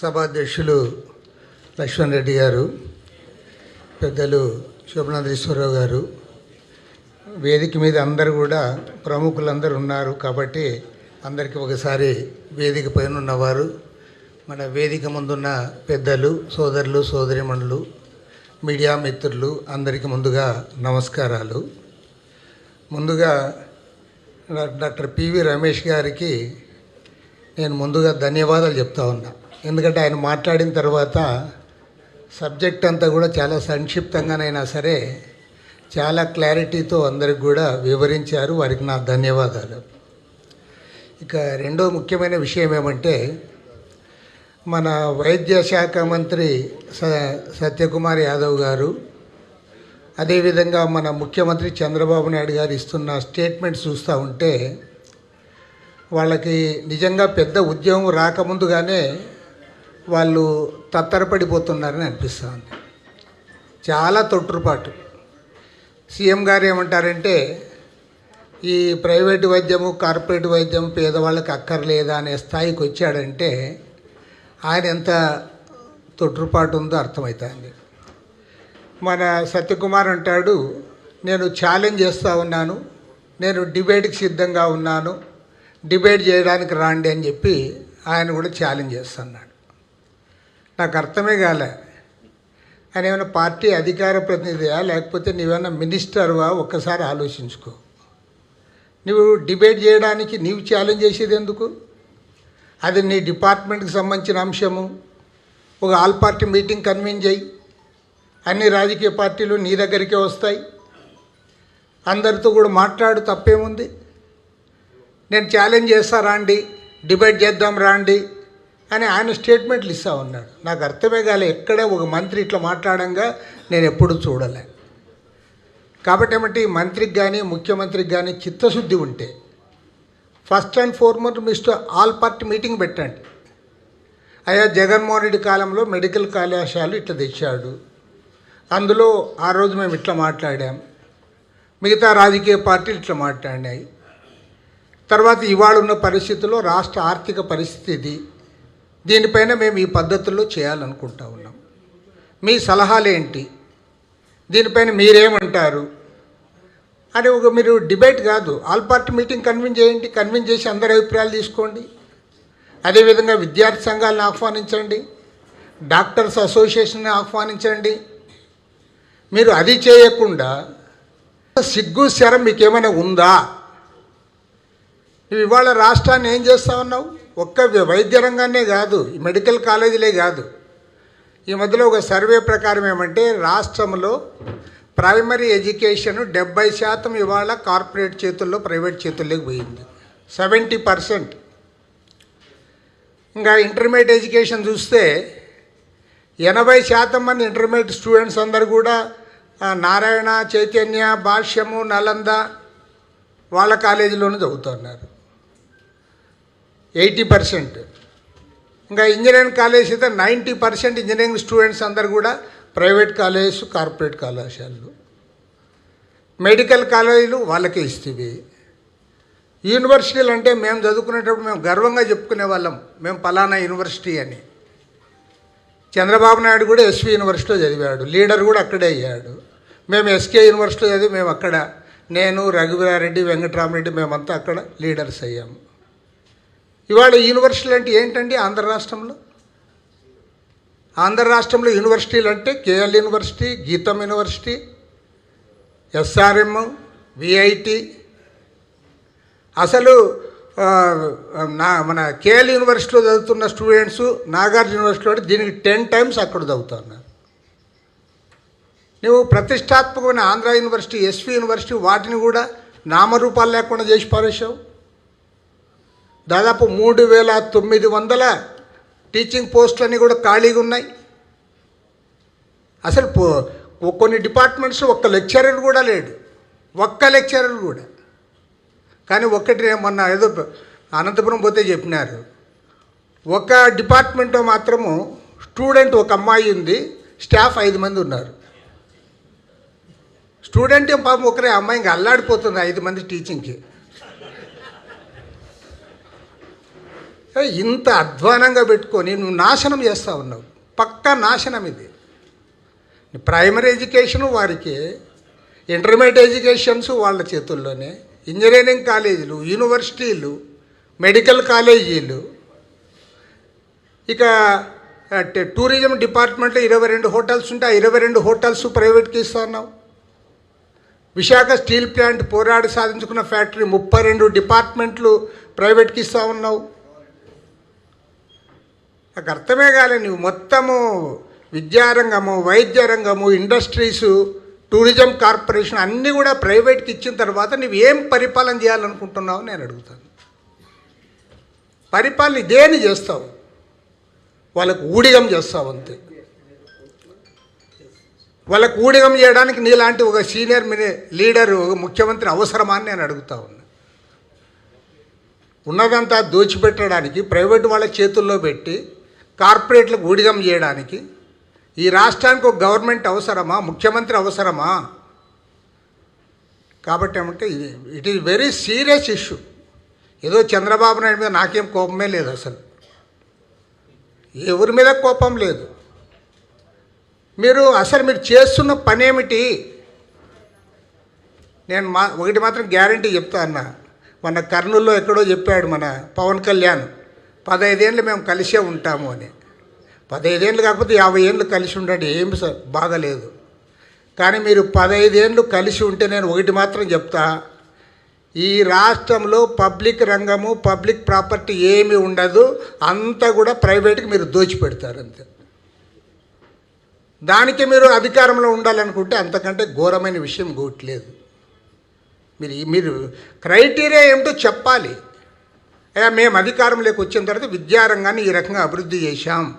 సభాధ్యక్షులు లక్ష్మణ్ రెడ్డి గారు పెద్దలు శోభనాథేశ్వరరావు గారు. వేదిక మీద అందరు కూడా ప్రముఖులందరూ ఉన్నారు కాబట్టి అందరికీ ఒకసారి వేదిక పైన ఉన్నవారు మన వేదిక ముందున్న పెద్దలు సోదరులు సోదరిమణులు మీడియా మిత్రులు అందరికీ ముందుగా నమస్కారాలు. ముందుగా డాక్టర్ పివి రమేష్ గారికి నేను ముందుగా ధన్యవాదాలు చెప్తా ఉన్నా. ఎందుకంటే ఆయన మాట్లాడిన తర్వాత సబ్జెక్ట్ అంతా కూడా చాలా సంక్షిప్తంగానైనా సరే చాలా క్లారిటీతో అందరికి కూడా వివరించారు. వారికి నా ధన్యవాదాలు. ఇక రెండో ముఖ్యమైన విషయం ఏమంటే మన వైద్య శాఖ మంత్రి స సత్యకుమార్ యాదవ్ గారు అదేవిధంగా మన ముఖ్యమంత్రి చంద్రబాబు నాయుడు గారు ఇస్తున్న స్టేట్మెంట్ చూస్తూ ఉంటే వాళ్ళకి నిజంగా పెద్ద ఉద్యోగం రాకముందుగానే వాళ్ళు తత్తరపడిపోతున్నారని అనిపిస్తుంది చాలా తొట్టుపాటు సీఎం గారు ఏమంటారంటే ఈ ప్రైవేటు వైద్యము కార్పొరేట్ వైద్యం పేదవాళ్ళకి అక్కర్లేదా అనే స్థాయికి వచ్చాడంటే ఆయన ఎంత తొట్టుపాటు ఉందో అర్థమవుతుంది. మన సత్యకుమార్ అంటాడు నేను ఛాలెంజ్ చేస్తూ ఉన్నాను నేను డిబేట్కి సిద్ధంగా ఉన్నాను డిబేట్ చేయడానికి రాండి అని చెప్పి ఆయన కూడా ఛాలెంజ్ చేస్తున్నాడు. నాకు అర్థమే కాలే. ఆయన ఏమైనా పార్టీ అధికార ప్రతినిధియా లేకపోతే నీవేమైనా మినిస్టర్వా? ఒక్కసారి ఆలోచించుకో. నువ్వు డిబేట్ చేయడానికి నీవు ఛాలెంజ్ చేసేది ఎందుకు? అది నీ డిపార్ట్మెంట్కి సంబంధించిన అంశము. ఒక ఆల్ పార్టీ మీటింగ్ కన్వీన్ చేయి. అన్ని రాజకీయ పార్టీలు నీ దగ్గరికే వస్తాయి. అందరితో కూడా మాట్లాడు తప్పేముంది? నేను ఛాలెంజ్ చేస్తా రాండి. డిబేట్ చేద్దాం రాండి. అని ఆయన స్టేట్మెంట్లు ఇస్తా ఉన్నాడు. నాకు అర్థమే కాలే ఎక్కడే ఒక మంత్రి ఇట్లా మాట్లాడంగా నేను ఎప్పుడు చూడలే. కాబట్టి ఏమంటే? ఈ మంత్రికి కానీ ముఖ్యమంత్రికి కానీ చిత్తశుద్ధి ఉంటే first and foremost mister all party meeting పెట్టండి. అయ్యా జగన్మోహన్ రెడ్డి కాలంలో మెడికల్ కళాశాలలు ఇట్లా తెచ్చాడు. అందులో ఆ రోజు మేము ఇట్లా మాట్లాడాం. మిగతా రాజకీయ పార్టీలు ఇట్లా మాట్లాడినాయి. తర్వాత ఇవాళ ఉన్న పరిస్థితుల్లో రాష్ట్ర ఆర్థిక పరిస్థితి ఇది. దీనిపైన మేము ఈ పద్ధతుల్లో చేయాలనుకుంటా ఉన్నాం. మీ సలహాలు ఏంటి దీనిపైన మీరేమంటారు? అని ఒక మీరు డిబేట్ కాదు. ఆల్ పార్టీ మీటింగ్ కన్విన్స్ చేయండి కన్విన్స్ చేసి అందరి అభిప్రాయాలు తీసుకోండి. అదేవిధంగా విద్యార్థి సంఘాలను ఆహ్వానించండి. డాక్టర్స్ అసోసియేషన్ని ఆహ్వానించండి. మీరు అది చేయకుండా సిగ్గు శరం మీకేమైనా ఉందా? నువ్వు ఇవాళ రాష్ట్రాన్ని ఏం చేస్తా ఉన్నావు? ఒక్క వైద్య రంగాన్నే కాదు ఈ మెడికల్ కాలేజీలే కాదు. ఈ మధ్యలో ఒక సర్వే ప్రకారం ఏమంటే రాష్ట్రంలో ప్రైమరీ ఎడ్యుకేషన్ డెబ్బై శాతం ఇవాళ కార్పొరేట్ చేతుల్లో ప్రైవేట్ చేతుల్లోకి పోయింది. Seventy percent. ఇంకా ఇంటర్మీడియట్ ఎడ్యుకేషన్ చూస్తే ఎనభై శాతం మంది ఇంటర్మీడియట్ స్టూడెంట్స్ అందరు కూడా నారాయణ చైతన్య భాష్యము నలంద వాళ్ళ కాలేజీలోనే చదువుతున్నారు. Eighty percent. ఇంకా ఇంజనీరింగ్ కాలేజ్ అయితే నైంటీ పర్సెంట్ ఇంజనీరింగ్ స్టూడెంట్స్ అందరు కూడా ప్రైవేట్ కాలేజెస్ కార్పొరేట్ కళాశాలలు. మెడికల్ కాలేజీలు వాళ్ళకే ఇస్తేవి. యూనివర్సిటీలు అంటే మేము చదువుకునేటప్పుడు మేము గర్వంగా చెప్పుకునే వాళ్ళం మేము పలానా యూనివర్సిటీ అని. చంద్రబాబు నాయుడు కూడా ఎస్వి యూనివర్సిటీలో చదివాడు లీడర్ కూడా అక్కడే అయ్యాడు. మేము ఎస్కే యూనివర్సిటీలో చదివి మేము అక్కడ నేను రఘువీరారెడ్డి వెంకటరామరెడ్డి మేమంతా అక్కడ లీడర్స్ అయ్యాము. ఇవాళ యూనివర్సిటీలు అంటే ఏంటండి ఆంధ్ర రాష్ట్రంలో? ఆంధ్ర రాష్ట్రంలో యూనివర్సిటీలు అంటే KL university GITAM university SRM VIT. అసలు నా మన కేఎల్ యూనివర్సిటీలో చదువుతున్న స్టూడెంట్స్ నాగార్జున యూనివర్సిటీలో అంటే దీనికి టెన్ టైమ్స్ అక్కడ చదువుతున్నారు నువ్వు ప్రతిష్టాత్మకమైన ఆంధ్ర యూనివర్సిటీ ఎస్వి యూనివర్సిటీ వాటిని కూడా నామరూపాలు లేకుండా చేసి పారేశావు? దాదాపు మూడు వేల తొమ్మిది వందల టీచింగ్ పోస్టులన్నీ కూడా ఖాళీగా ఉన్నాయి. అసలు పో కొన్ని డిపార్ట్మెంట్స్ ఒక్క లెక్చరర్ కూడా లేడు. ఒక్క లెక్చరర్ కూడా. కానీ ఒక్కటి మొన్న ఏదో అనంతపురం పోతే చెప్పినారు. ఒక డిపార్ట్మెంట్లో మాత్రము స్టూడెంట్ ఒక అమ్మాయి ఉంది స్టాఫ్ ఐదు మంది ఉన్నారు. స్టూడెంట్ ఏం పాపం ఒకరే అమ్మాయి ఇంకా అల్లాడిపోతుంది ఐదు మంది టీచింగ్కి. ఇంత అధ్వానంగా పెట్టుకొని నువ్వు నాశనం చేస్తూ ఉన్నావు. పక్కా నాశనం ఇది. ప్రైమరీ ఎడ్యుకేషను వారికి ఇంటర్మీడియట్ ఎడ్యుకేషన్స్ వాళ్ళ చేతుల్లోనే ఇంజనీరింగ్ కాలేజీలు యూనివర్సిటీలు మెడికల్ కాలేజీలు ఇక టూరిజం డిపార్ట్మెంట్లో ఇరవై రెండు హోటల్స్ ఉంటే ఆ ఇరవై రెండు హోటల్స్ ప్రైవేట్కి ఇస్తా ఉన్నావు. విశాఖ స్టీల్ ప్లాంట్ పోరాడి సాధించుకున్న ఫ్యాక్టరీ ముప్పై రెండు డిపార్ట్మెంట్లు ప్రైవేట్కి ఇస్తా ఉన్నావు. నాకు అర్థమే కాలే నువ్వు మొత్తము విద్యారంగము వైద్య రంగము ఇండస్ట్రీసు టూరిజం కార్పొరేషన్ అన్నీ కూడా ప్రైవేట్కి ఇచ్చిన తర్వాత నువ్వు ఏం పరిపాలన చేయాలనుకుంటున్నావు నేను అడుగుతాను. పరిపాలన దేని చేస్తావు? వాళ్ళకు ఊడిగం చేస్తావు అంతే. వాళ్ళకు ఊడిగం చేయడానికి నీలాంటి ఒక సీనియర్ మిని లీడరు ఒక ముఖ్యమంత్రి అవసరమా అని నేను అడుగుతా ఉన్నా. ఉన్నదంతా దోచిపెట్టడానికి ప్రైవేట్ వాళ్ళ చేతుల్లో పెట్టి కార్పొరేట్లకు ఊడిగం చేయడానికి ఈ రాష్ట్రానికి ఒక గవర్నమెంట్ అవసరమా? ముఖ్యమంత్రి అవసరమా? కాబట్టి ఏమంటే it is very serious issue ఏదో చంద్రబాబు నాయుడు మీద నాకేం కోపమే లేదు అసలు. ఎవరి మీద కోపం లేదు. మీరు అసలు మీరు చేస్తున్న పని ఏమిటి నేను మా ఒకటి మాత్రం గ్యారంటీ చెప్తా అన్న. మన కర్నూలులో ఎక్కడో చెప్పాడు మన పవన్ కళ్యాణ్. పదైదేళ్ళు మేము కలిసే ఉంటాము అని. పదైదేళ్ళు కాకపోతే యాభై ఏళ్ళు కలిసి ఉండండి ఏం బాధలేదు కానీ మీరు పదైదేళ్ళు కలిసి ఉంటే నేను ఒకటి మాత్రం చెప్తా. ఈ రాష్ట్రంలో పబ్లిక్ రంగము పబ్లిక్ ప్రాపర్టీ ఏమీ ఉండదు. అంతా కూడా ప్రైవేట్కి మీరు దోచిపెడతారు అంతే. దానికి మీరు అధికారంలో ఉండాలనుకుంటే అంతకంటే ఘోరమైన విషయం గోట్లేదు మీరు మీరు క్రైటీరియా ఏమిటో చెప్పాలి. అయ్యా మేము అధికారంలోకి వచ్చిన తర్వాత విద్యారంగాన్ని ఈ రకంగా అభివృద్ధి చేశాం.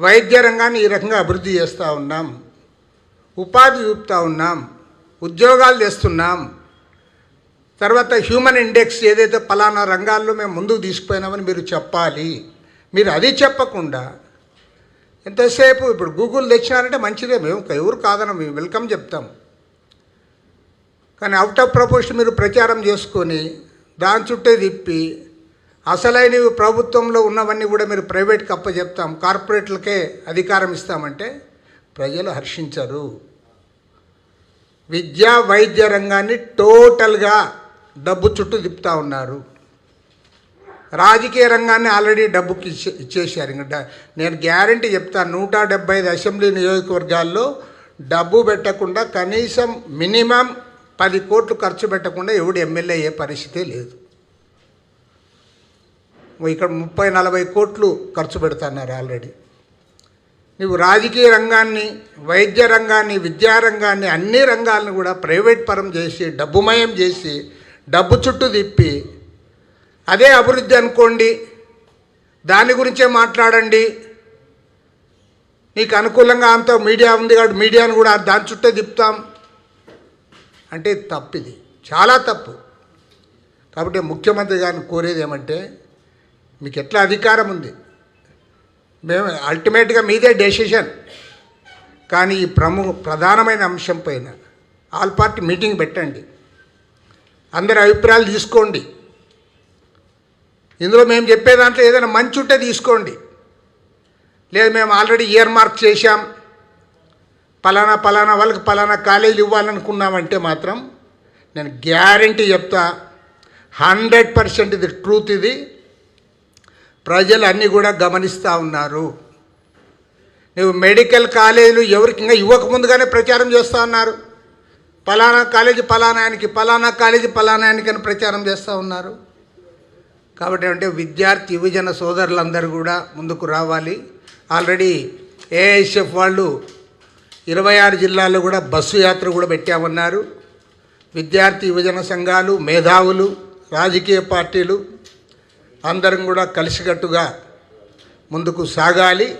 వైద్య రంగాన్ని ఈ రకంగా అభివృద్ధి చేస్తూ ఉన్నాం. ఉపాధి చూపుతూ ఉన్నాం. ఉద్యోగాలు చేస్తున్నాం. తర్వాత హ్యూమన్ ఇండెక్స్ ఏదైతే పలానా రంగాల్లో మేము ముందుకు తీసుకుపోయినామని మీరు చెప్పాలి. మీరు అది చెప్పకుండా ఎంతసేపు ఇప్పుడు గూగుల్ తెచ్చినారంటే మంచిదే. మేము ఎవరు కాదని మేము వెల్కమ్ చెప్తాం. కానీ అవుట్ ఆఫ్ ప్రపోస్ట్ మీరు ప్రచారం చేసుకొని దాని చుట్టే తిప్పి అసలైనవి ప్రభుత్వంలో ఉన్నవన్నీ కూడా మీరు ప్రైవేట్కి అప్పచెప్తాం కార్పొరేట్లకే అధికారం ఇస్తామంటే ప్రజలు హర్షించరు. విద్యా వైద్య రంగాన్ని టోటల్గా డబ్బు చుట్టూ తిప్పుతా ఉన్నారు. రాజకీయ రంగాన్ని ఆల్రెడీ డబ్బుకి ఇచ్చే ఇచ్చేసారు ఇంకా నేను గ్యారంటీ చెప్తాను నూట డెబ్బై ఐదు అసెంబ్లీ నియోజకవర్గాల్లో డబ్బు పెట్టకుండా కనీసం మినిమం పది కోట్లు ఖర్చు పెట్టకుండా ఎవడు ఎమ్మెల్యే అయ్యే పరిస్థితే లేదు. ఇక్కడ ముప్పై నలభై కోట్లు ఖర్చు పెడుతున్నారు ఆల్రెడీ. నువ్వు రాజకీయ రంగాన్ని వైద్య రంగాన్ని విద్యారంగాన్ని అన్ని రంగాలను కూడా ప్రైవేట్ పరం చేసి డబ్బుమయం చేసి డబ్బు చుట్టూ తిప్పి అదే అభివృద్ధి అనుకోండి దాని గురించే మాట్లాడండి. నీకు అనుకూలంగా అంత మీడియా ఉంది కాబట్టి మీడియాను కూడా దాని చుట్టే తిప్పుతాం. అంటే తప్పు ఇది చాలా తప్పు. కాబట్టి ముఖ్యమంత్రి గారిని కోరేది ఏమంటే మీకు ఎట్లా అధికారం ఉంది? మేము అల్టిమేట్గా మీదే డెసిషన్ కానీ ఈ ప్రముఖ ప్రధానమైన అంశం పైన ఆల్ పార్టీ మీటింగ్ పెట్టండి. అందరి అభిప్రాయాలు తీసుకోండి. ఇందులో మేము చెప్పే దాంట్లో ఏదైనా మంచి ఉంటే తీసుకోండి. లేదు మేము ఆల్రెడీ ఇయర్ మార్క్ చేశాం. పలానా పలానా వాళ్ళకి పలానా కాలేజీలు ఇవ్వాలనుకున్నామంటే మాత్రం నేను గ్యారంటీ చెప్తా హండ్రెడ్ పర్సెంట్ ఇది ట్రూత్ ఇది. ప్రజలు అన్నీ కూడా గమనిస్తూ ఉన్నారు. నువ్వు మెడికల్ కాలేజీలు ఎవరికి ఇంకా ఇవ్వకముందుగానే ప్రచారం చేస్తూ ఉన్నారు. పలానా కాలేజీ పలానాయానికి పలానా కాలేజీ పలానాయానికి అని ప్రచారం చేస్తూ ఉన్నారు. కాబట్టి అంటే విద్యార్థి యువజన సోదరులందరూ కూడా ముందుకు రావాలి. ఆల్రెడీ ఏఐఎస్ఎఫ్ వాళ్ళు ఇరవై ఆరు జిల్లాల్లో కూడా బస్సు యాత్ర కూడా పెట్టామన్నారు. విద్యార్థి యువజన సంఘాలు మేధావులు రాజకీయ పార్టీలు అందరం కూడా కలిసికట్టుగా ముందుకు సాగాలి.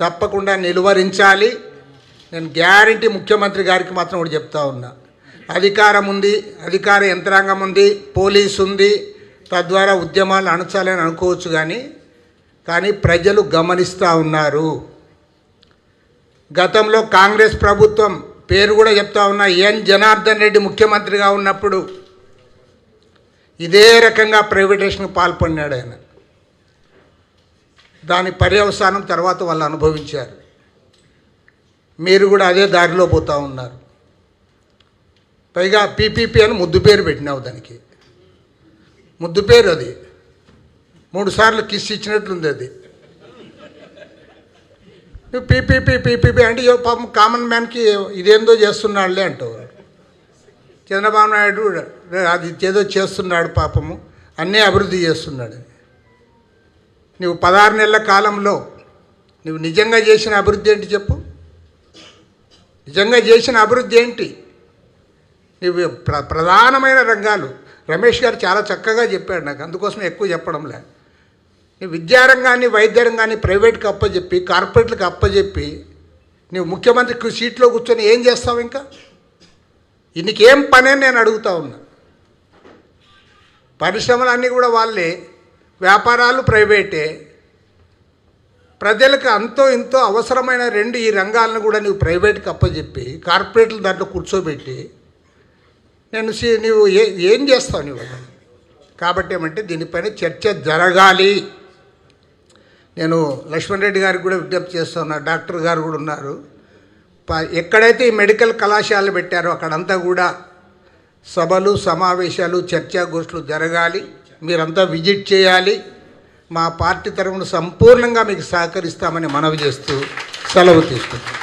తప్పకుండా నిలువరించాలి. నేను గ్యారంటీ ముఖ్యమంత్రి గారికి మాత్రం కూడా చెప్తా ఉన్నా. అధికారం ఉంది అధికార యంత్రాంగం ఉంది పోలీసు ఉంది తద్వారా ఉద్యమాలు అణచాలని అనుకోవచ్చు కానీ కానీ ప్రజలు గమనిస్తూ ఉన్నారు. గతంలో కాంగ్రెస్ ప్రభుత్వం పేరు కూడా చెప్తా ఉన్నా ఎన్. జనార్దన్ రెడ్డి ముఖ్యమంత్రిగా ఉన్నప్పుడు ఇదే రకంగా ప్రైవేటేషన్కి పాల్పడినాడు ఆయన. దాని పర్యవసానం తర్వాత వాళ్ళు అనుభవించారు. మీరు కూడా అదే దారిలో పోతూ ఉన్నారు. పైగా పీపీపీ అని ముద్దు పేరు పెట్టినావు దానికి. ముద్దు పేరు అది. మూడుసార్లు కిస్ ఇచ్చినట్లుంది అది. పీపీపీ పీపీపీ అంటే పాపం కామన్ మ్యాన్కి ఇదేందో చేస్తున్నాడులే అంటావు చంద్రబాబు నాయుడు అది ఏదో చేస్తున్నాడు పాపము. అన్నీ అభివృద్ధి చేస్తున్నాడు. నువ్వు పదహారు నెలల కాలంలో నువ్వు నిజంగా చేసిన అభివృద్ధి ఏంటి చెప్పు? నిజంగా చేసిన అభివృద్ధి ఏంటి? నువ్వు ప్ర ప్రధానమైన రంగాలు. రమేష్ గారు చాలా చక్కగా చెప్పాడు నాకు. అందుకోసం ఎక్కువ చెప్పడంలే. నీ విద్యారంగాన్ని వైద్యరంగాన్ని ప్రైవేట్కి అప్పచెప్పి కార్పొరేట్లకు అప్పచెప్పి నువ్వు ముఖ్యమంత్రి సీట్లో కూర్చొని ఏం చేస్తావు ఇంకా? నీకేం పని అని నేను అడుగుతా ఉన్నా. పరిశ్రమలన్నీ కూడా వాళ్ళే వ్యాపారాలు ప్రైవేటే. ప్రజలకు అంతో ఇంతో అవసరమైన రెండు ఈ రంగాలను కూడా నువ్వు ప్రైవేట్కి అప్పచెప్పి కార్పొరేట్లు దాంట్లో కూర్చోబెట్టి నేను నువ్వు ఏ ఏం చేస్తావు నువ్వు కాబట్టి ఏమంటే దీనిపైన చర్చ జరగాలి. నేను లక్ష్మణ్ రెడ్డి గారికి కూడా విజ్ఞప్తి చేస్తున్నా డాక్టర్ గారు కూడా ఉన్నారు. ప- ఎక్కడైతే ఈ మెడికల్ కళాశాలలు పెట్టారో అక్కడంతా కూడా సభలు సమావేశాలు చర్చాగోష్ఠులు జరగాలి. మీరంతా విజిట్ చేయాలి. మా పార్టీ తరఫున సంపూర్ణంగా మీకు సహకరిస్తామని మనవి చేస్తూ సెలవు తీసుకుంటాం